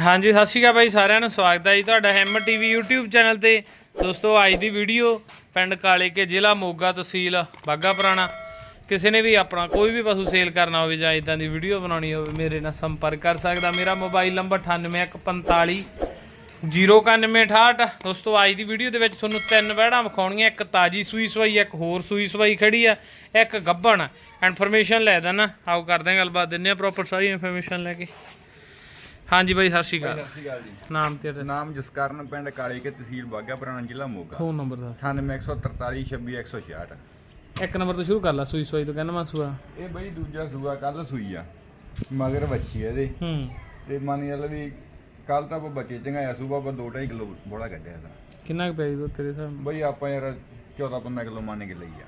ਹਾਂਜੀ, ਸਤਿ ਸ਼੍ਰੀ ਅਕਾਲ ਬਾਈ ਸਾਰਿਆਂ ਨੂੰ। ਸਵਾਗਤ ਹੈ ਜੀ ਤੁਹਾਡਾ ਹੈਮ ਟੀਵੀ YouTube ਚੈਨਲ ਤੇ। ਦੋਸਤੋ, ਅੱਜ ਦੀ ਵੀਡੀਓ ਪਿੰਡ ਕਾਲੇ ਕੇ ਜ਼ਿਲ੍ਹਾ ਮੋਗਾ ਤਹਿਸੀਲ ਬਾਗਾ ਪੁਰਾਣਾ। ਕਿਸੇ ਨੇ ਵੀ ਆਪਣਾ ਕੋਈ ਵੀ ਪਸ਼ੂ ਸੇਲ ਕਰਨਾ ਹੋਵੇ ਜਾਂ ਇਦਾਂ ਦੀ ਵੀਡੀਓ ਬਣਾਉਣੀ ਹੋਵੇ, ਮੇਰੇ ਨਾਲ ਸੰਪਰਕ ਕਰ ਸਕਦਾ। ਮੇਰਾ ਮੋਬਾਈਲ ਨੰਬਰ 98145 09168 ਦੋਸਤੋ, ਅੱਜ ਦੀ ਵੀਡੀਓ ਦੇ ਵਿੱਚ ਤੁਹਾਨੂੰ ਤਿੰਨ ਵਹਿੜਾਂ ਵਿਖਾਉਣੀਆਂ। ਇੱਕ ਤਾਜੀ ਸੂਈ ਸਵਾਈ, ਇੱਕ ਹੋਰ ਸੂਈ ਸਵਾਈ ਖੜੀ ਆ। ਇੱਕ ਗੱਭਣ। ਇਨਫੋਰਮੇਸ਼ਨ ਲੈ ਦੇਣਾ। ਆਓ ਕਰਦੇ ਹਾਂ ਗੱਲਬਾਤ। ਦਿੰਨੇ ਆ ਪ੍ਰੋਪਰ ਸਾਰੀ ਇਨਫੋਰਮੇਸ਼ਨ ਲੈ ਕੇ। ਹਾਂਜੀ ਬਾਈ ਸਤਿ ਸ਼੍ਰੀ ਅਕਾਲ। ਸਤਿ ਸ਼੍ਰੀ ਅਕਾਲ ਜੀ। ਨਾਮ ਤੇਰਾ ਨਾਮ ਜਸਕਰਨ ਪਿੰਡ ਕਾਲੇ ਕੇ ਤਹਿਸੀਲ ਬਾਗਾ ਪੁਰਾਣਾ ਜ਼ਿਲ੍ਹਾ ਮੋਗਾ। ਫੋਨ ਨੰਬਰ ਦੱਸ। 9143 26166 ਇੱਕ ਨੰਬਰ ਤੋਂ ਸ਼ੁਰੂ ਕਰ ਲਾ ਸੂਈ ਸੂਈ ਤੋਂ ਕਹਿੰਦਾ ਮੈਂ ਸੂਆ। ਇਹ ਬਈ ਦੂਜਾ ਸੂਆ ਕੱਲ ਸੂਈ ਆ। ਮਗਰ ਆ ਇਹਦੇ। ਹੂੰ। ਤੇ ਮੰਨ ਚੱਲ ਵੀ ਕੱਲ ਤਾਂ ਆਪਾਂ ਬੱਚੇ ਚੰਗਾਇਆ ਸੂਬਾ ਆਪਾਂ 2.5 ਕਿਲੋ ਬੋੜਾ ਕੱਢਿਆ ਇਹਦਾ। ਕਿੰਨਾ ਕੁ ਪਿਆ ਜੀ ਦੁੱਧ ਤੇਰੇ ਹਿਸਾਬ ਨਾਲ? ਬਈ ਆਪਾਂ ਯਾਰ 14 15 ਕਿਲੋ ਮੰਨ ਕੇ ਲਈ ਆ।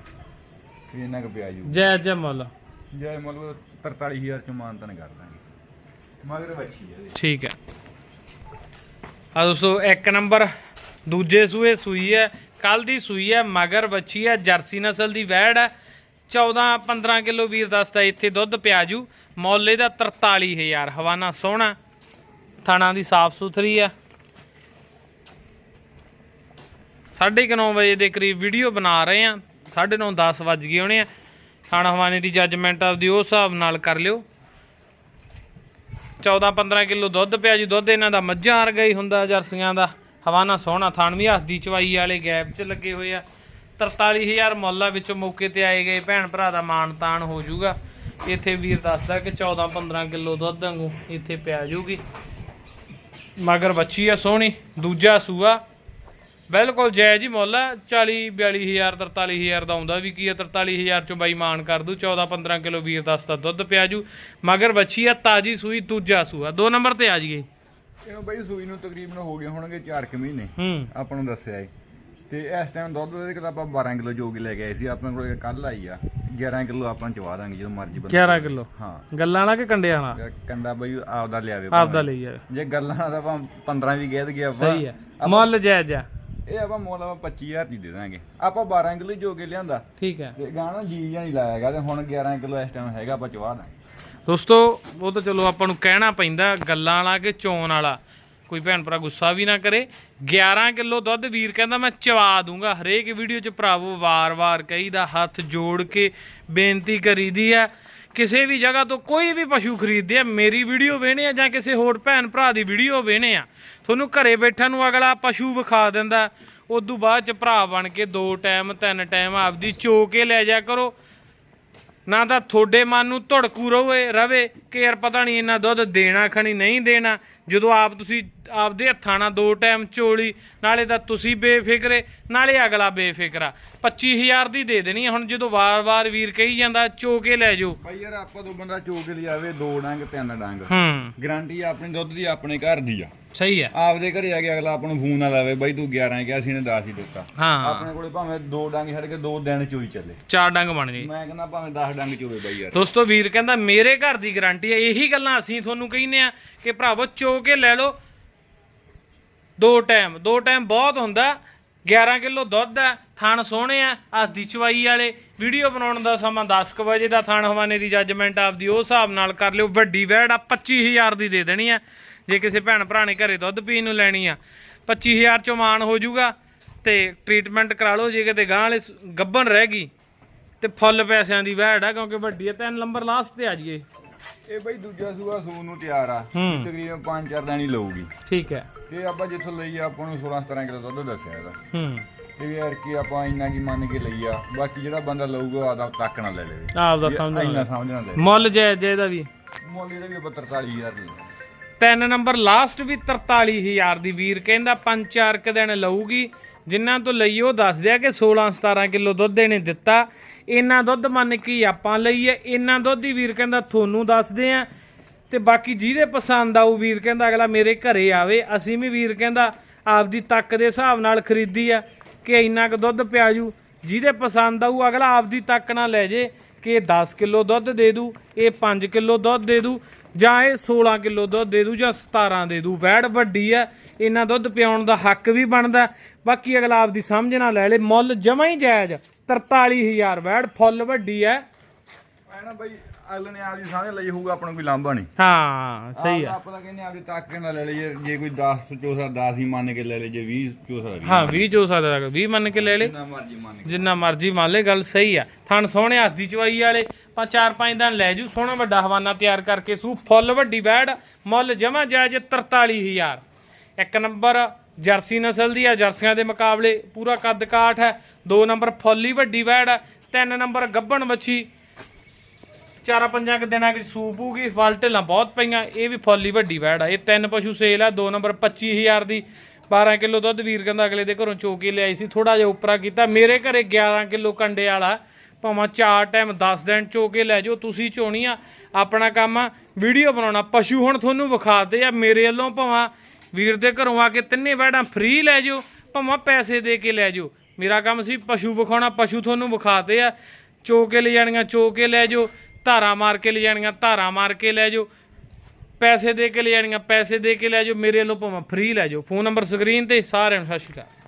ਵੀ ਇੰਨਾ ਕੁ ਪਿਆ ਜੂ ਜੈ ਜੈ ਮੁੱਲ। ਜੇ ਮਤਲਬ 43000 ਚ ਮਾਨਤਨ ਕਰ ਦਾਂਗੇ। ਮਗਰ ਵੱਛੀ ਆ ਇਹਦੇ। ਠੀਕ ਹੈ। ਆ ਦੋਸਤੋ, ਇੱਕ ਨੰਬਰ, ਦੂਜੇ ਸੂਏ ਸੂਈ ਹੈ ਕੱਲ ਦੀ ਸੂਈ ਹੈ, ਮਗਰ ਵੱਛੀ ਹੈ, ਜਰਸੀ ਨਸਲ ਦੀ ਵੈੜ ਹੈ। 14 15 ਕਿਲੋ ਵੀਰ ਦੱਸਦਾ, ਇੱਥੇ ਦੁੱਧ ਪਿਆਜੂ ਮੁੱਲ ਇਹਦਾ 43000 ਹਵਾਨਾ ਸੋਹਣਾ। ਥਾਣਾ ਦੀ ਸਾਫ਼ ਸੁਥਰੀ ਆ 9:30 ਵਜੇ ਦੇ ਕਰੀਬ ਵੀਡੀਓ ਬਣਾ ਰਹੇ ਆ 9:30 10 ਵੱਜ ਗਏ ਹੋਣੇ ਆ। ਥਾਣਾ ਹਵਾਨੇ ਦੀ ਜੱਜਮੈਂਟ ਆਪਦੀ ਉਸ ਹਿਸਾਬ ਨਾਲ ਕਰ ਲਿਓ। 14 15 ਕਿਲੋ ਦੁੱਧ ਪਿਆ ਜੀ, ਦੁੱਧ ਇਹਨਾਂ ਦਾ ਮੱਝਾਂ ਵਰਗਾ ਹੀ ਹੁੰਦਾ ਜਰਸੀਆਂ ਦਾ। ਹਵਾਨਾ ਸੋਹਣਾ ਥਣ ਵੀ ਹੱਥ ਚਵਾਈ ਵਾਲੇ ਗੈਪ 'ਚ ਲੱਗੇ ਹੋਏ ਆ। 43000 ਮੁੱਲ ਆ, ਵਿੱਚੋਂ ਮੌਕੇ ਤੇ ਆਏ ਗਏ ਭੈਣ ਭਰਾ ਦਾ ਮਾਣ ਤਾਣ ਹੋ ਜਾਊਗਾ। ਇੱਥੇ ਵੀਰ ਦੱਸਦਾ ਕਿ 14 15 ਕਿਲੋ ਦੁੱਧ ਵਾਂਗੂ ਇੱਥੇ ਪਿਆ ਜੂਗੀ। ਮਗਰ ਬੱਚੀ ਆ ਸੋਹਣੀ, ਦੂਜਾ ਸੂਆ। ਬਿਲਕੁਲ ਜਾਇਜ਼ ਹੀ। ਮੁੱਲ ਆ 40 42000 43000 ਦਾ ਆਉਂਦਾ। ਵੀ ਕੀ ਆ 43000 ਚੋਂ ਬਾਈ ਮਾਨ ਕਰ ਦੂ। 14 15 ਕਿਲੋ ਵੀਰ ਦੱਸਦਾ ਦੁੱਧ ਪਿਆ ਜੂ। ਮਗਰ ਬੱਚੀ ਆ ਤਾਜੀ ਸੂਈ ਦੂਜਾ ਸੂਆ ਦੋ ਨੰਬਰ ਤੇ ਆ ਜੀਏ ਇਹਨੂੰ ਬਈ ਸੂਈ ਨੂੰ ਤਕਰੀਬਨ ਹੋ ਗਏ ਹੋਣਗੇ 4 ਕੁ ਮਹੀਨੇ। ਹੂੰ। ਆਪਾਂ ਨੂੰ ਦੱਸਿਆ ਏ। ਤੇ ਇਸ ਟਾਈਮ ਦੁੱਧ ਦੇ ਕਿਤਾ ਆਪਾਂ 12 ਕਿਲੋ ਜੋਗ ਲੈ ਕੇ ਆਏ ਸੀ। ਆਪਣੇ ਕੋਲ ਕੱਲ ਆਈ ਆ। 11 ਕਿਲੋ ਆਪਾਂ ਚਵਾ ਦਾਂਗੇ ਜਦੋਂ ਮਰਜ਼ੀ ਬੰਦਾ 11 ਕਿਲੋ? ਹਾਂ। ਗੱਲਾਂ ਵਾਲਾ ਕਿ ਕੰਡਿਆਂ ਵਾਲਾ? ਕੰਡਾ ਬਈ ਆਪਦਾ ਲਿਆਵੇ ਆਪਦਾ ਲਈ ਆ ਜੇ ਗੱਲਾਂ ਦਾ ਆਪਾਂ 15 ਵੀ ਕਹਿ ਦਈਏ ਆਪਾਂ। ਸਹੀ ਆ। ਮੁੱਲ ਜਾਇਜ਼ ਆ। ਇਹ ਆਪਾਂ ਮੁੱਲ ਆਪਾਂ 25000 ਦੀ ਦੇ ਦਾਂਗੇ। ਆਪਾਂ 12 ਕਿਲੋ ਜੋਗ ਕੇ ਲਿਆਂਦਾ। ਠੀਕ ਹੈ। ਤੇ ਗਾਣਾ ਜੀ ਜਾਂ ਨਹੀਂ ਲਾਇਆਗਾ ਤੇ ਹੁਣ 11 ਕਿਲੋ ਇਸ ਟਾਈਮ ਹੈਗਾ ਆਪਾਂ ਚਵਾ ਦਾਂਗੇ। ਦੋਸਤੋ ਉਹ ਤਾਂ ਚਲੋ ਆਪਾਂ ਨੂੰ ਕਹਿਣਾ ਪੈਂਦਾ ਗੱਲਾਂ ਵਾਲਾ ਕਿ ਚੋਣ ਵਾਲਾ। ਕੋਈ ਭੈਣ ਭਰਾ ਗੁੱਸਾ ਵੀ ਨਾ ਕਰੇ। 11 ਕਿਲੋ ਦੁੱਧ ਵੀਰ ਕਹਿੰਦਾ ਮੈਂ ਚਵਾ ਦੂੰਗਾ। ਹਰੇਕ ਵੀਡੀਓ 'ਚ ਭਰਾਵੋ ਵਾਰ-ਵਾਰ ਕਹੀਦਾ ਹੱਥ ਜੋੜ ਕੇ ਬੇਨਤੀ ਕਰੀਦੀ ਆ ਕਿਸੇ ਵੀ ਜਗ੍ਹਾ ਤੋਂ ਕੋਈ ਵੀ ਪਸ਼ੂ ਖਰੀਦਦੇ ਆ, ਮੇਰੀ ਵੀਡੀਓ ਵੇਣੇ ਆ ਜਾਂ ਕਿਸੇ ਹੋਰ ਭੈਣ ਭਰਾ ਦੀ ਵੀਡੀਓ ਵੇਣੇ ਆ, ਤੁਹਾਨੂੰ ਘਰੇ ਬੈਠਾ ਨੂੰ ਅਗਲਾ ਪਸ਼ੂ ਵਿਖਾ ਦਿੰਦਾ। ਉਦੋਂ ਬਾਅਦ ਚ ਭਰਾ ਬਣ ਕੇ ਦੋ ਟਾਈਮ, ਤਿੰਨ ਟਾਈਮ ਆਪਦੀ ਚੋ ਕੇ ਲੈ ਜਾ ਕਰੋ। ਨਾ ਤਾਂ ਤੁਹਾਡੇ ਮਨ ਨੂੰ ਧੜਕੂ ਰਵੇ ਰਵੇ ਕਿ ਯਾਰ ਪਤਾ ਨਹੀਂ ਇੰਨਾ ਦੁੱਧ ਦੇਣਾ ਖਣੀ ਨਹੀਂ ਦੇਣਾ। ਜਦੋਂ ਆਪ ਤੁਸੀਂ ਆਪਦੇ ਹੱਥਾਂ ਨਾਲ ਦੋ ਟਾਈਮ ਚੋਲੀ ਨਾਲੇ ਤਾਂ ਤੁਸੀਂ ਬੇਫਿਕਰੇ ਨਾਲੇ ਅਗਲਾ ਬੇਫਿਕਰਾ। 25000 ਦੀ ਦੇ ਦੇਣੀ ਆ। ਹੁਣ ਜਦੋਂ ਵਾਰ-ਵਾਰ ਵੀਰ ਕਹੀ ਜਾਂਦਾ ਚੋ ਕੇ ਲੈ ਜਾਓ। ਭਾਈ ਯਾਰ ਆਪਾਂ ਤੋਂ ਬੰਦਾ ਚੋ ਕੇ ਲਿਆਵੇ ਦੋ ਡੰਗ ਤਿੰਨ ਡੰਗ। ਹੂੰ। ਗਾਰੰਟੀ ਆਪਣੀ ਦੁੱਧ ਦੀ ਆਪਣੇ ਘਰ ਦੀ ਆ। ਸਹੀ ਹੈ ਆਪਦੇ ਘਰੇ ਆ ਕੇ ਅਗਲਾ ਆਪਾਂ ਨੂੰ ਫੋਨ ਨਾ ਲਾਵੇ ਬਾਈ ਤੂੰ 11 ਕਿਹਾ ਸੀ ਨੇ 10 ਹੀ ਦਿੱਤਾ। ਹਾਂ। ਆਪਣੇ ਕੋਲੇ ਭਾਵੇਂ ਦੋ ਡੰਗ ਛੱਡ ਕੇ ਦੋ ਦਿਨ ਚੋਈ ਚੱਲੇ। ਚਾਰ ਡੰਗ ਬਣ ਗਏ। ਮੈਂ ਕਹਿੰਦਾ ਭਾਵੇਂ 10 ਡੰਗ ਚੋਵੇ ਬਾਈ ਯਾਰ। ਦੋਸਤੋ ਵੀਰ ਕਹਿੰਦਾ ਮੇਰੇ ਘਰ ਦੀ ਗਾਰੰਟੀ ਹੈ ਇਹੀ ਗੱਲਾਂ ਅਸੀਂ ਤੁਹਾਨੂੰ ਕਹਿੰਦੇ ਆ ਕਿ ਭਰਾਵੋ ਚੋ ਕੇ ਲੈ ਲਓ। ਦੋ ਟਾਈਮ ਦੋ ਟਾਈਮ ਬਹੁਤ ਹੁੰਦਾ। 11 ਕਿਲੋ ਦੁੱਧ ਹੈ, ਥਣ ਸੋਹਣੇ ਆ ਆ ਚਵਾਈ ਵਾਲੇ। ਵੀਡੀਓ ਬਣਾਉਣ ਦਾ ਸਮਾਂ 10 ਵਜੇ ਦਾ, ਥਣ ਹਵਾਨੇ ਦੀ ਜੱਜਮੈਂਟ ਆਪਦੀ ਉਹ ਹਿਸਾਬ ਨਾਲ ਕਰ ਲਿਓ। ਵੱਡੀ ਵੈੜ ਆ 25000 ਦੀ ਦੇ ਦੇਣੀ ਆ। ਜੇ ਕਿਸੇ ਭੈਣ ਭਰਾ ਨੇ ਘਰੇ ਦੁੱਧ ਪੀਣ ਨੂੰ ਲੈਣੀ ਆ 25000 ਚੋਂ ਮਾਨ ਹੋ ਜਾਊਗਾ ਤੇ ਟ੍ਰੀਟਮੈਂਟ ਕਰਾ ਲਓ, ਜੇ ਕਿਤੇ ਗਾਂ ਵਾਲੇ ਸ- ਗੱਭਣ ਰਹਿ ਗਈ ਤੇ ਫੁੱਲ ਪੈਸਿਆਂ ਦੀ ਵੈੜ ਆ, ਕਿਉਂਕਿ ਵੱਡੀ ਆ, ਤਿੰਨ ਨੰਬਰ ਲਾਸਟ ਤੇ ਆ ਜਾਈਏ। ਇਹ ਬਾਈ ਦੂਜਾ ਸੂਆ ਸੂਨ ਨੂੰ ਤਿਆਰ ਆ। ਹੂੰ। ਤਕਰੀਬਨ 5-4 ਦਿਨ ਹੀ ਲਊਗੀ। ਠੀਕ ਹੈ। ਤੇ ਆਪਾਂ ਜਿੱਥੋਂ ਲਈ ਆ ਆਪਾਂ ਨੂੰ 16-17 ਕਿਲੋ ਦੁੱਧ ਦੱਸਿਆ ਇਹਦਾ। ਹੂੰ। ਵੀ ਯਾਰ ਕੀ ਆਪਾਂ ਇੰਨਾ ਕੀ ਮੰਨ ਕੇ ਲਈ ਆ ਬਾਕੀ ਜਿਹੜਾ ਬੰਦਾ ਲਊਗਾ ਆਦਾ ਤੱਕ ਨਾ ਲੈ ਲਵੇ। ਆਪ ਦਾ ਸਮਝਣਾ ਇੰਨਾ ਸਮਝਣਾ ਲੈ ਮੁੱਲ ਜੈ ਜੈ ਦਾ ਵੀ। ਮੁੱਲ ਇਹਦਾ ਵੀ ਆਪਾਂ 43000 ਦੀ ਤਿੰਨ ਨੰਬਰ ਲਾਸਟ ਵੀ 43000 ਦੀ ਵੀਰ। ਕਹਿੰਦਾ ਪੰਜ ਚਾਰ ਕ ਦਿਨ ਲਊਗੀ। ਜਿਨ੍ਹਾਂ ਤੋਂ ਲਈ ਉਹ ਦੱਸਦੇ ਆ ਕਿ 16 17 ਕਿਲੋ ਦੁੱਧ ਇਹਨੇ ਦਿੱਤਾ। ਇੰਨਾ ਦੁੱਧ ਮੰਨ ਕੇ ਆਪਾਂ ਲਈਏ। ਇੰਨਾ ਦੁੱਧ ਹੀ ਵੀਰ ਕਹਿੰਦਾ ਤੁਹਾਨੂੰ ਦੱਸਦੇ ਆ। ਤੇ ਬਾਕੀ ਜਿਹਦੇ ਪਸੰਦ ਆਊ ਵੀਰ ਕਹਿੰਦਾ ਅਗਲਾ ਮੇਰੇ ਘਰੇ ਆਵੇ। ਅਸੀਂ ਵੀ ਵੀਰ ਕਹਿੰਦਾ ਆਪਦੀ ਤੱਕ ਦੇ ਹਿਸਾਬ ਨਾਲ ਖਰੀਦੀ ਆ ਕਿ ਇੰਨਾ ਕੁ ਦੁੱਧ ਪਿਆਜੂ ਜਿਹਦੇ ਪਸੰਦ ਆਊ ਅਗਲਾ ਆਪਦੀ ਤੱਕ ਨਾਲ ਲੈ ਜੇ ਕਿ ਇਹ 10 ਕਿਲੋ ਦੁੱਧ ਦੇ ਦੂ, ਇਹ 5 ਕਿਲੋ ਦੁੱਧ ਦੇ ਦੂ, ਜਾਂ ਇਹ 16 ਕਿਲੋ ਦੁੱਧ ਦੇ ਦੂ, ਜਾਂ 17 ਦੇ ਦੂ। ਵੈੜ ਵੱਡੀ ਆ, ਇਹਨਾਂ ਦੁੱਧ ਪਿਆਉਣ ਦਾ ਹੱਕ ਵੀ ਬਣਦਾ। ਬਾਕੀ ਅਗਲਾ ਆਪਦੀ ਸਮਝ ਨਾਲ ਲੈ ਲੇ। ਮੁੱਲ ਜਮਾ ਹੀ ਜਾਇਜ਼ 43000 ਵੈੜ ਫੁੱਲ ਵੱਡੀ ਐ। ਐ ਨਾ ਬਈ ਅਗਲੇ ਨੇ ਆਪਦੀ ਸਾਹਮਣੇ ਲਈ ਹੋਊਗਾ ਆਪਣਾ ਕੋਈ ਲਾਂਭਾ ਨਹੀਂ। ਹਾਂ ਸਹੀ ਆ। ਆਪਾਂ ਤਾਂ ਕਹਿੰਦੇ ਆਪਦੇ ਤਾਕੇ ਨਾਲ ਲੈ ਲਈਏ ਜੇ ਕੋਈ 10 ਚੋਸਾ 10 ਹੀ ਮੰਨ ਕੇ ਲੈ ਲੇ ਜੇ 20 ਚੋਸਾ 20 ਹਾਂ 20 ਜੋ ਸਕਦਾ 20 ਮੰਨ ਕੇ ਲੈ ਲੈ ਜਿੰਨਾ ਮਰਜ਼ੀ ਮੰਨ ਕੇ। ਜਿੰਨਾ ਮਰਜ਼ੀ ਮੰਨ ਲੈ ਗੱਲ ਸਹੀ ਆ। ਥਣ ਸੋਹਣੇ ਹੱਥ ਦੀ ਚਵਾਈ ਵਾਲੇ ਪਾ ਚਾਰ ਪੰਜ ਦਿਨ ਲੈ ਜੂ ਸੋਹਣਾ ਵੱਡਾ ਹਵਾਨਾ ਤਿਆਰ ਕਰਕੇ ਸੂ ਫੁੱਲ ਵੱਡੀ ਵੈੜ ਮੁੱਲ ਜਮਾ ਜਾਇਜ਼ 43000 ਇੱਕ ਨੰਬਰ ਜਰਸੀ ਨਸਲ ਦੀ ਆ, ਜਰਸੀਆਂ ਦੇ ਮੁਕਾਬਲੇ ਪੂਰਾ ਕੱਦ ਕਾਠ ਹੈ। ਦੋ ਨੰਬਰ ਫੌਲੀ, ਵੱਡੀ ਵੈੜ ਹੈ। ਤਿੰਨ ਨੰਬਰ ਗੱਭਣ ਵੱਛੀ। ਚਾਰਾਂ ਪੰਜਾਂ ਕੁ ਦਿਨਾਂ ਵਿੱਚ ਸੂਪ ਹੋਊਗੀ। ਫਲ ਢਿੱਲਾਂ ਬਹੁਤ ਪਈਆਂ। ਇਹ ਵੀ ਫੌਲੀ, ਵੱਡੀ ਵੈੜ ਆ। ਇਹ ਤਿੰਨ ਪਸ਼ੂ ਸੇਲ ਆ। ਦੋ ਨੰਬਰ 25000 ਦੀ। 12 ਕਿਲੋ ਦੁੱਧ ਵੀਰ ਅਗਲੇ ਦੇ ਘਰੋਂ ਚੋ ਕੇ ਲਿਆਈ ਸੀ। ਥੋੜਾ ਜਿਹਾ ਉਪਰਾ ਕੀਤਾ। ਮੇਰੇ ਘਰੇ 11 ਕਿਲੋ ਕੰਡੇ ਵਾਲਾ। ਭਾਵੇਂ ਚਾਰ ਟਾਈਮ 10 ਦਿਨ ਚੋ ਕੇ ਲੈ ਜਾਓ। ਤੁਸੀਂ ਚੋਣੀ ਆ। ਆਪਣਾ ਕੰਮ ਆ। ਵੀਡੀਓ ਬਣਾਉਣਾ। ਪਸ਼ੂ ਹੁਣ ਤੁਹਾਨੂੰ ਵਿਖਾਦੇ ਆ। ਮੇਰੇ ਵੱਲੋਂ ਭਾਵੇਂ ਵੀਰ ਦੇ ਘਰੋਂ ਆ ਕੇ ਤਿੰਨੇ ਵੈੜਾਂ ਫ੍ਰੀ ਲੈ ਜਾਓ, ਭਾਵੇਂ ਪੈਸੇ ਦੇ ਕੇ ਲੈ ਜਾਓ। ਮੇਰਾ ਕੰਮ ਸੀ ਪਸ਼ੂ ਵਿਖਾਉਣਾ, ਪਸ਼ੂ ਤੁਹਾਨੂੰ ਵਿਖਾਤੇ ਆ। ਚੋ ਕੇ ਲੈ ਜਾਣੀਆਂ ਚੋ ਕੇ ਲੈ ਜਾਓ। ਧਾਰਾ ਮਾਰ ਕੇ ਲੈ ਜਾਣੀਆਂ ਧਾਰਾ ਮਾਰ ਕੇ ਲੈ ਜਾਓ। ਪੈਸੇ ਦੇ ਕੇ ਲੈ ਜਾਣੀਆਂ ਪੈਸੇ ਦੇ ਕੇ ਲੈ ਜਾਓ। ਮੇਰੇ ਵੱਲੋਂ ਭਾਵੇਂ ਫ੍ਰੀ ਲੈ ਜਾਓ। ਫੋਨ ਨੰਬਰ ਸਕਰੀਨ ਤੇ ਸਾਰਿਆਂ ਨੂੰ ਸਤਿ ਸ਼੍ਰੀ ਅਕਾਲ।